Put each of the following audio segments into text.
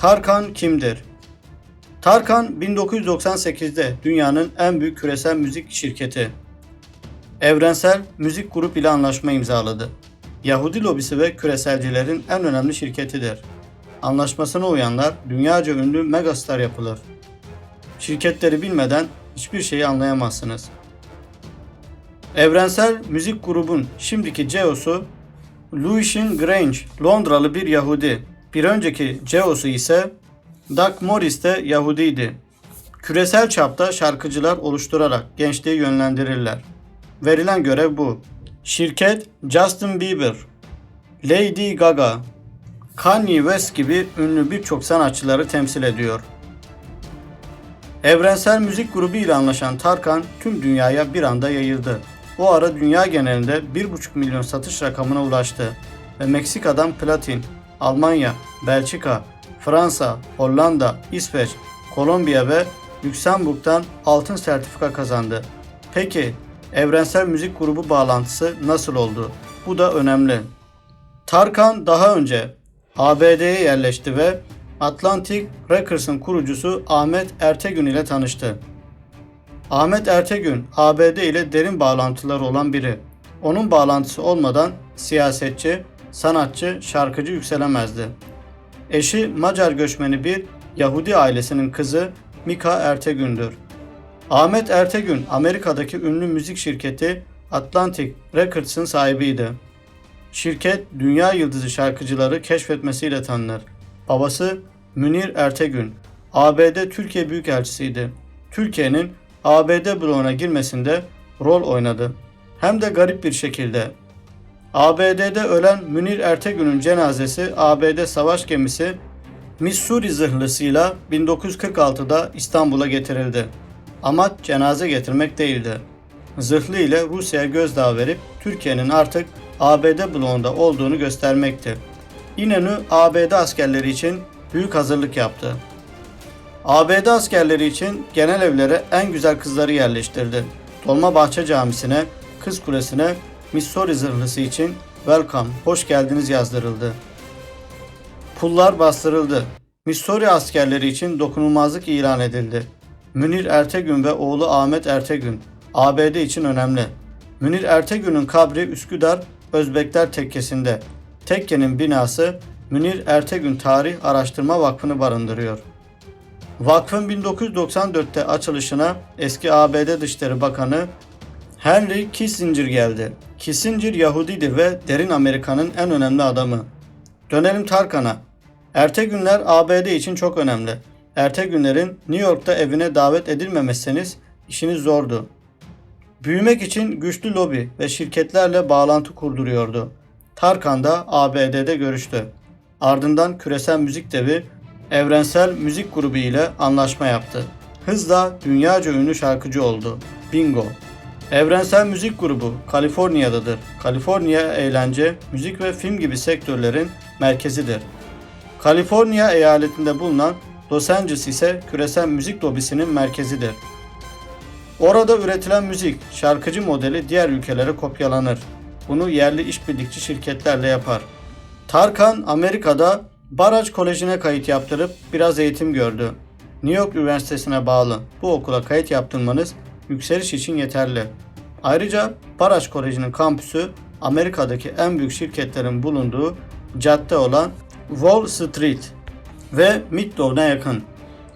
Tarkan kimdir? Tarkan 1998'de dünyanın en büyük küresel müzik şirketi Evrensel Müzik Grup ile anlaşma imzaladı. Yahudi lobisi ve küreselcilerin en önemli şirketidir. Anlaşmasına uyanlar dünyaca ünlü megastar yapılır. Şirketleri bilmeden hiçbir şeyi anlayamazsınız. Evrensel Müzik Grubun şimdiki CEO'su Louis Grange, Londralı bir Yahudi. Bir önceki CEO'su ise Doug Morris de Yahudiydi. Küresel çapta şarkıcılar oluşturarak gençliği yönlendirirler. Verilen görev bu. Şirket Justin Bieber, Lady Gaga, Kanye West gibi ünlü birçok sanatçıları temsil ediyor. Evrensel Müzik Grubu ile anlaşan Tarkan tüm dünyaya bir anda yayıldı. O ara dünya genelinde 1,5 milyon satış rakamına ulaştı ve Meksika'dan platin, Almanya, Belçika, Fransa, Hollanda, İsveç, Kolombiya ve Lüksemburg'dan altın sertifika kazandı. Peki Evrensel Müzik Grubu bağlantısı nasıl oldu? Bu da önemli. Tarkan daha önce ABD'ye yerleşti ve Atlantic Records'ın kurucusu Ahmet Ertegün ile tanıştı. Ahmet Ertegün, ABD ile derin bağlantıları olan biri. Onun bağlantısı olmadan siyasetçi, sanatçı, şarkıcı yükselemezdi. Eşi Macar göçmeni bir Yahudi ailesinin kızı Mika Ertegün'dür. Ahmet Ertegün, Amerika'daki ünlü müzik şirketi Atlantic Records'ın sahibiydi. Şirket, dünya yıldızı şarkıcıları keşfetmesiyle tanınır. Babası Münir Ertegün, ABD Türkiye Büyükelçisiydi. Türkiye'nin ABD bloğuna girmesinde rol oynadı. Hem de garip bir şekilde. ABD'de ölen Münir Ertegün'ün cenazesi ABD savaş gemisi Missouri zırhlısıyla 1946'da İstanbul'a getirildi. Amaç cenaze getirmek değildi. Zırhlı ile Rusya'ya gözdağı verip Türkiye'nin artık ABD bloğunda olduğunu göstermekti. İnönü ABD askerleri için büyük hazırlık yaptı. ABD askerleri için genel evlere en güzel kızları yerleştirdi. Dolmabahçe Camisi'ne, Kız Kulesi'ne Missouri zırhlısı için Welcome, hoş geldiniz yazdırıldı. Pullar bastırıldı. Missouri askerleri için dokunulmazlık ilan edildi. Münir Ertegün ve oğlu Ahmet Ertegün, ABD için önemli. Münir Ertegün'ün kabri Üsküdar Özbekler Tekkesi'nde. Tekkenin binası Münir Ertegün Tarih Araştırma Vakfı'nı barındırıyor. Vakfın 1994'te açılışına eski ABD Dışişleri Bakanı Henry Kissinger geldi. Kissinger Yahudidir ve derin Amerika'nın en önemli adamı. Dönelim Tarkan'a. Ertegünler ABD için çok önemli. Ertegünlerin New York'ta evine davet edilmemezseniz işiniz zordu. Büyümek için güçlü lobi ve şirketlerle bağlantı kurduruyordu. Tarkan da ABD'de görüştü. Ardından küresel müzik devi Evrensel Müzik Grubu ile anlaşma yaptı. Hızla dünyaca ünlü şarkıcı oldu. Bingo. Evrensel Müzik Grubu Kaliforniya'dadır. Kaliforniya eğlence, müzik ve film gibi sektörlerin merkezidir. Kaliforniya eyaletinde bulunan Los Angeles ise küresel müzik lobisinin merkezidir. Orada üretilen müzik, şarkıcı modeli diğer ülkelere kopyalanır. Bunu yerli işbirlikçi şirketlerle yapar. Tarkan Amerika'da Baraj Koleji'ne kayıt yaptırıp biraz eğitim gördü. New York Üniversitesi'ne bağlı bu okula kayıt yaptırmanız yükseliş için yeterli. Ayrıca Baraj Koleji'nin kampüsü Amerika'daki en büyük şirketlerin bulunduğu cadde olan Wall Street ve Midtown'a yakın.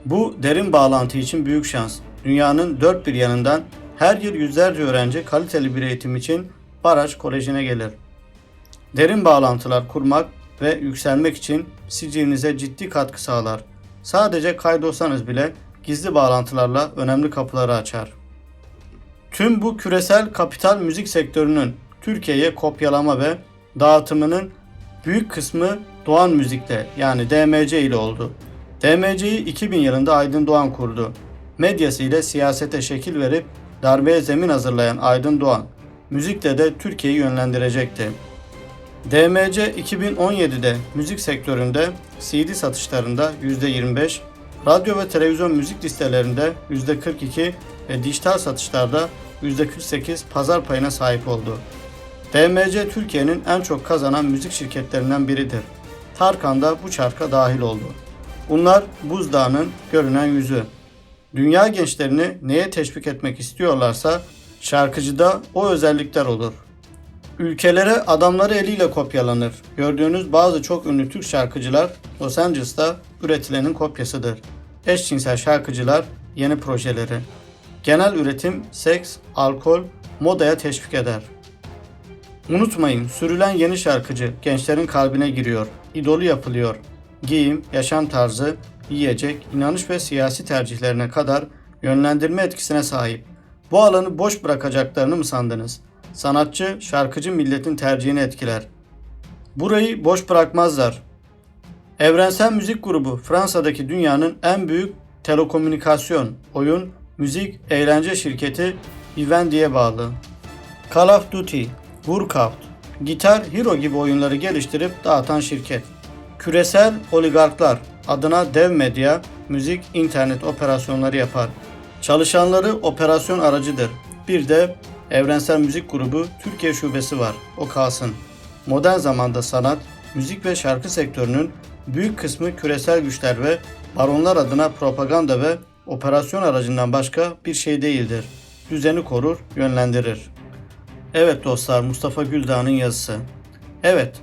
Bu derin bağlantı için büyük şans. Dünyanın dört bir yanından her yıl yüzlerce öğrenci kaliteli bir eğitim için Baraj Koleji'ne gelir. Derin bağlantılar kurmak ve yükselmek için sicilinize ciddi katkı sağlar. Sadece kaydolsanız bile gizli bağlantılarla önemli kapıları açar. Tüm bu küresel kapital müzik sektörünün Türkiye'ye kopyalama ve dağıtımının büyük kısmı Doğan Müzik'te yani DMC ile oldu. DMC'yi 2000 yılında Aydın Doğan kurdu. Medyası ile siyasete şekil verip darbeye zemin hazırlayan Aydın Doğan, müzikle de Türkiye'yi yönlendirecekti. DMC 2017'de müzik sektöründe CD satışlarında %25, radyo ve televizyon müzik listelerinde %42 ve dijital satışlarda %48 pazar payına sahip oldu. DMC Türkiye'nin en çok kazanan müzik şirketlerinden biridir. Tarkan da bu çarka dahil oldu. Bunlar buzdağının görünen yüzü. Dünya gençlerini neye teşvik etmek istiyorlarsa şarkıcıda o özellikler olur. Ülkelere adamları eliyle kopyalanır. Gördüğünüz bazı çok ünlü Türk şarkıcılar Los Angeles'ta üretilenin kopyasıdır. Eşcinsel şarkıcılar yeni projeleri. Genel üretim seks, alkol, modaya teşvik eder. Unutmayın, sürülen yeni şarkıcı gençlerin kalbine giriyor, idolü yapılıyor. Giyim, yaşam tarzı, yiyecek, inanış ve siyasi tercihlerine kadar yönlendirme etkisine sahip. Bu alanı boş bırakacaklarını mı sandınız? Sanatçı, şarkıcı milletin tercihini etkiler. Burayı boş bırakmazlar. Evrensel Müzik Grubu Fransa'daki dünyanın en büyük telekomünikasyon, oyun, müzik, eğlence şirketi Vivendi'ye bağlı. Call of Duty, Workout, Gitar Hero gibi oyunları geliştirip dağıtan şirket. Küresel oligarklar adına dev medya, müzik, internet operasyonları yapar. Çalışanları operasyon aracıdır. Bir de Evrensel Müzik Grubu Türkiye Şubesi var. O kalsın. Modern zamanda sanat, müzik ve şarkı sektörünün büyük kısmı küresel güçler ve baronlar adına propaganda ve operasyon aracından başka bir şey değildir. Düzeni korur, yönlendirir. Evet dostlar Mustafa Güldağ'ın yazısı. Evet,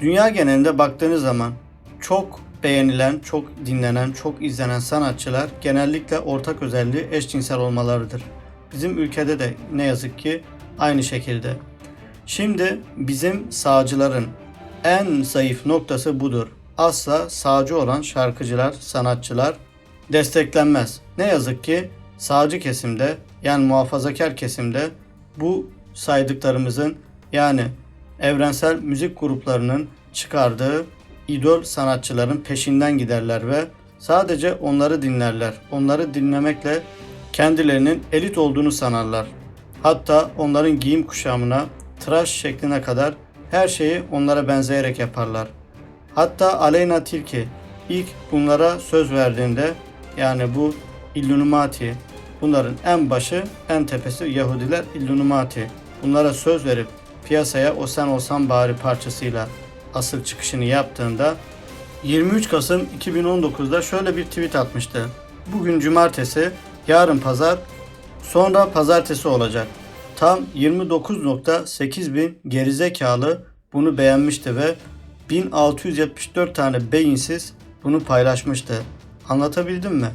dünya genelinde baktığınız zaman çok beğenilen, çok dinlenen, çok izlenen sanatçılar genellikle ortak özelliği eşcinsel olmalarıdır. Bizim ülkede de ne yazık ki aynı şekilde. Şimdi bizim sağcıların en zayıf noktası budur. Asla sağcı olan şarkıcılar, sanatçılar desteklenmez. Ne yazık ki sağcı kesimde yani muhafazakar kesimde bu saydıklarımızın yani evrensel müzik gruplarının çıkardığı idol sanatçıların peşinden giderler ve sadece onları dinlerler. Onları dinlemekle kendilerinin elit olduğunu sanarlar. Hatta onların giyim kuşamına, tıraş şekline kadar her şeyi onlara benzeyerek yaparlar. Hatta Aleyna Tilki ilk bunlara söz verdiğinde yani bu Illuminati bunların en başı en tepesi Yahudiler Illuminati. Bunlara söz verip piyasaya o sen olsan bari parçasıyla asıl çıkışını yaptığında 23 Kasım 2019'da şöyle bir tweet atmıştı. Bugün cumartesi, yarın pazar, sonra pazartesi olacak. Tam 29.8 bin gerizekalı bunu beğenmişti ve 1674 tane beyinsiz bunu paylaşmıştı. Anlatabildim mi?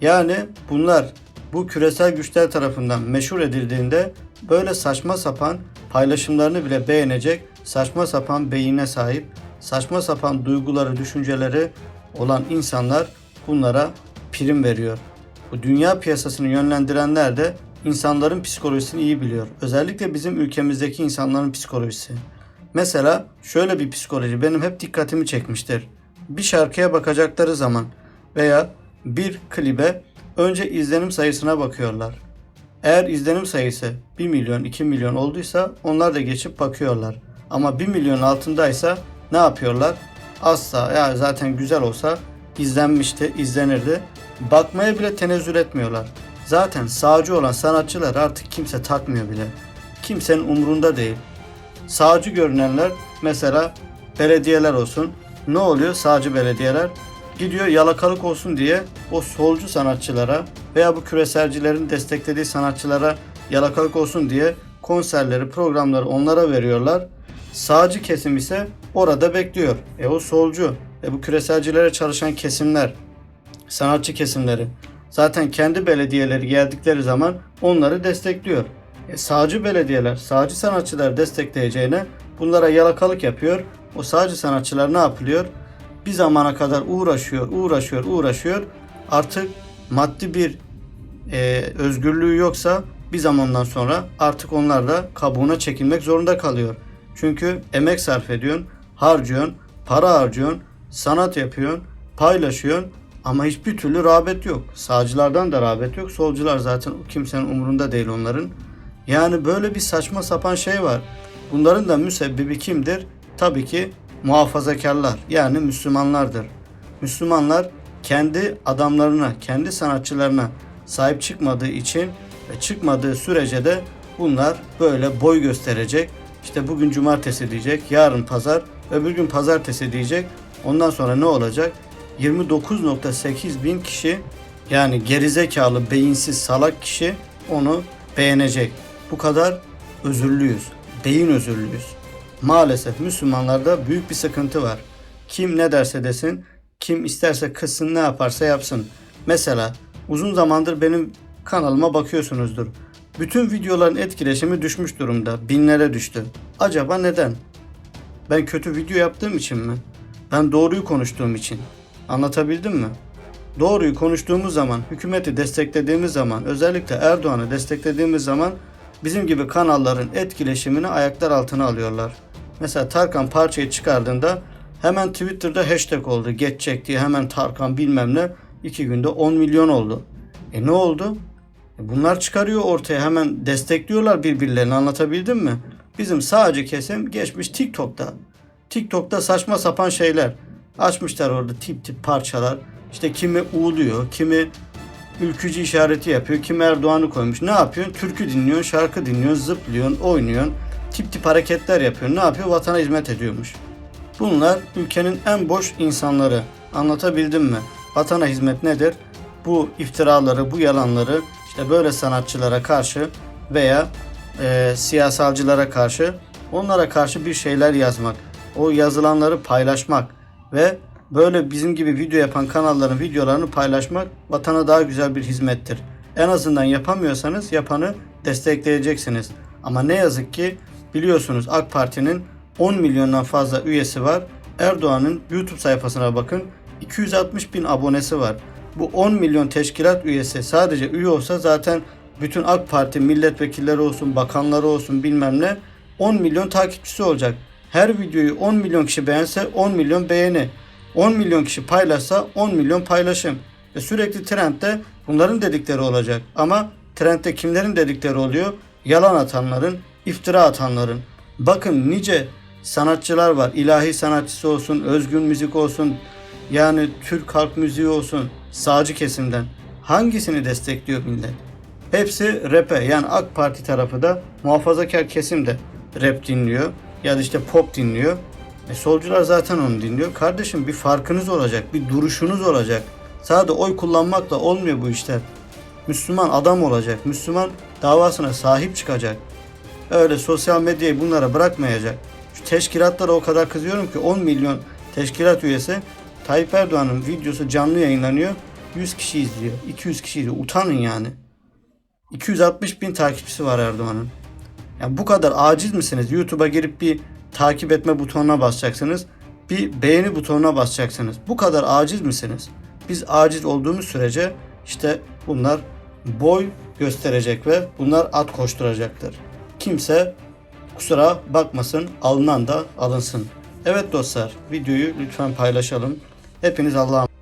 Yani bunlar bu küresel güçler tarafından meşhur edildiğinde böyle saçma sapan paylaşımlarını bile beğenecek saçma sapan beyine sahip, saçma sapan duyguları, düşünceleri olan insanlar bunlara prim veriyor. Bu dünya piyasasını yönlendirenler de insanların psikolojisini iyi biliyor. Özellikle bizim ülkemizdeki insanların psikolojisi. Mesela şöyle bir psikoloji benim hep dikkatimi çekmiştir. Bir şarkıya bakacakları zaman veya bir klibe önce izlenim sayısına bakıyorlar. Eğer izlenim sayısı 1 milyon 2 milyon olduysa onlar da geçip bakıyorlar. Ama 1 milyon altındaysa ne yapıyorlar? Asla ya zaten güzel olsa izlenmişti, izlenirdi. Bakmaya bile tenezzül etmiyorlar. Zaten sağcı olan sanatçılar artık kimse takmıyor bile. Kimsenin umrunda değil. Sağcı görünenler mesela belediyeler olsun. Ne oluyor sağcı belediyeler? Gidiyor yalakalık olsun diye o solcu sanatçılara veya bu küreselcilerin desteklediği sanatçılara yalakalık olsun diye konserleri, programları onlara veriyorlar. Sağcı kesim ise orada bekliyor. E o solcu ve bu küreselcilere çalışan kesimler, sanatçı kesimleri zaten kendi belediyeleri geldikleri zaman onları destekliyor. E sağcı belediyeler, sağcı sanatçılar destekleyeceğine bunlara yalakalık yapıyor. O sağcı sanatçılar ne yapılıyor? Bir zamana kadar uğraşıyor, uğraşıyor, uğraşıyor. Artık maddi bir e, özgürlüğü yoksa bir zamandan sonra artık onlar da kabuğuna çekilmek zorunda kalıyor. Çünkü emek sarf ediyorsun, harcıyorsun, para harcıyorsun, sanat yapıyorsun, paylaşıyorsun ama hiçbir türlü rağbet yok. Sağcılardan da rağbet yok. Solcular zaten kimsenin umurunda değil onların. Yani böyle bir saçma sapan şey var. Bunların da müsebbibi kimdir? Tabii ki muhafazakarlar yani Müslümanlardır. Müslümanlar kendi adamlarına, kendi sanatçılarına sahip çıkmadığı için ve çıkmadığı sürece de bunlar böyle boy gösterecek. İşte bugün cumartesi diyecek, yarın pazar, öbür gün pazartesi diyecek. Ondan sonra ne olacak? 29.8 bin kişi yani gerizekalı, beyinsiz, salak kişi onu beğenecek. Bu kadar özürlüyüz. Beyin özürlüyüz. Maalesef Müslümanlarda büyük bir sıkıntı var. Kim ne derse desin, kim isterse kızsın ne yaparsa yapsın. Mesela uzun zamandır benim kanalıma bakıyorsunuzdur. Bütün videoların etkileşimi düşmüş durumda. Binlere düştü. Acaba neden? Ben kötü video yaptığım için mi? Ben doğruyu konuştuğum için. Anlatabildim mi? Doğruyu konuştuğumuz zaman, hükümeti desteklediğimiz zaman, özellikle Erdoğan'ı desteklediğimiz zaman bizim gibi kanalların etkileşimini ayaklar altına alıyorlar. Mesela Tarkan parçayı çıkardığında hemen Twitter'da hashtag oldu. Geçecek diye hemen Tarkan bilmem ne. iki günde 10 milyon oldu. E ne oldu? E bunlar çıkarıyor ortaya hemen destekliyorlar birbirlerini anlatabildim mi? Bizim sadece kesim geçmiş TikTok'ta. TikTok'ta saçma sapan şeyler. Açmışlar orada tip tip parçalar. İşte kimi uğuluyor, kimi ülkücü işareti yapıyor, kimi Erdoğan'ı koymuş. Ne yapıyorsun? Türkü dinliyorsun, şarkı dinliyorsun, zıplıyorsun, oynuyorsun. Tip tip hareketler yapıyor. Ne yapıyor? Vatana hizmet ediyormuş. Bunlar ülkenin en boş insanları. Anlatabildim mi? Vatana hizmet nedir? Bu iftiraları, bu yalanları işte böyle sanatçılara karşı veya e, siyasalcılara karşı onlara karşı bir şeyler yazmak. O yazılanları paylaşmak ve böyle bizim gibi video yapan kanalların videolarını paylaşmak vatana daha güzel bir hizmettir. En azından yapamıyorsanız yapanı destekleyeceksiniz. Ama ne yazık ki biliyorsunuz AK Parti'nin 10 milyondan fazla üyesi var. Erdoğan'ın YouTube sayfasına bakın 260 bin abonesi var. Bu 10 milyon teşkilat üyesi sadece üye olsa zaten bütün AK Parti milletvekilleri olsun, bakanları olsun bilmem ne 10 milyon takipçisi olacak. Her videoyu 10 milyon kişi beğense 10 milyon beğeni. 10 milyon kişi paylaşsa 10 milyon paylaşım. Ve sürekli trendde bunların dedikleri olacak. Ama trendde kimlerin dedikleri oluyor? Yalan atanların, iftira atanların. Bakın nice sanatçılar var. İlahi sanatçısı olsun, özgün müzik olsun, yani Türk halk müziği olsun, sağcı kesimden. Hangisini destekliyor millet? Hepsi rap'e yani AK Parti tarafı da muhafazakar kesim de rap dinliyor ya da işte pop dinliyor. E solcular zaten onu dinliyor. Kardeşim bir farkınız olacak, bir duruşunuz olacak. Sadece oy kullanmakla olmuyor bu işler. Müslüman adam olacak. Müslüman davasına sahip çıkacak. Öyle sosyal medyayı bunlara bırakmayacak. Şu teşkilatlara o kadar kızıyorum ki 10 milyon teşkilat üyesi Tayyip Erdoğan'ın videosu canlı yayınlanıyor. 100 kişi izliyor. 200 kişi izliyor. Utanın yani. 260 bin takipçisi var Erdoğan'ın. Yani bu kadar aciz misiniz? YouTube'a girip bir takip etme butonuna basacaksınız. Bir beğeni butonuna basacaksınız. Bu kadar aciz misiniz? Biz aciz olduğumuz sürece işte bunlar boy gösterecek ve bunlar at koşturacaktır. Kimse kusura bakmasın alınan da alınsın. Evet dostlar videoyu lütfen paylaşalım. Hepiniz Allah'a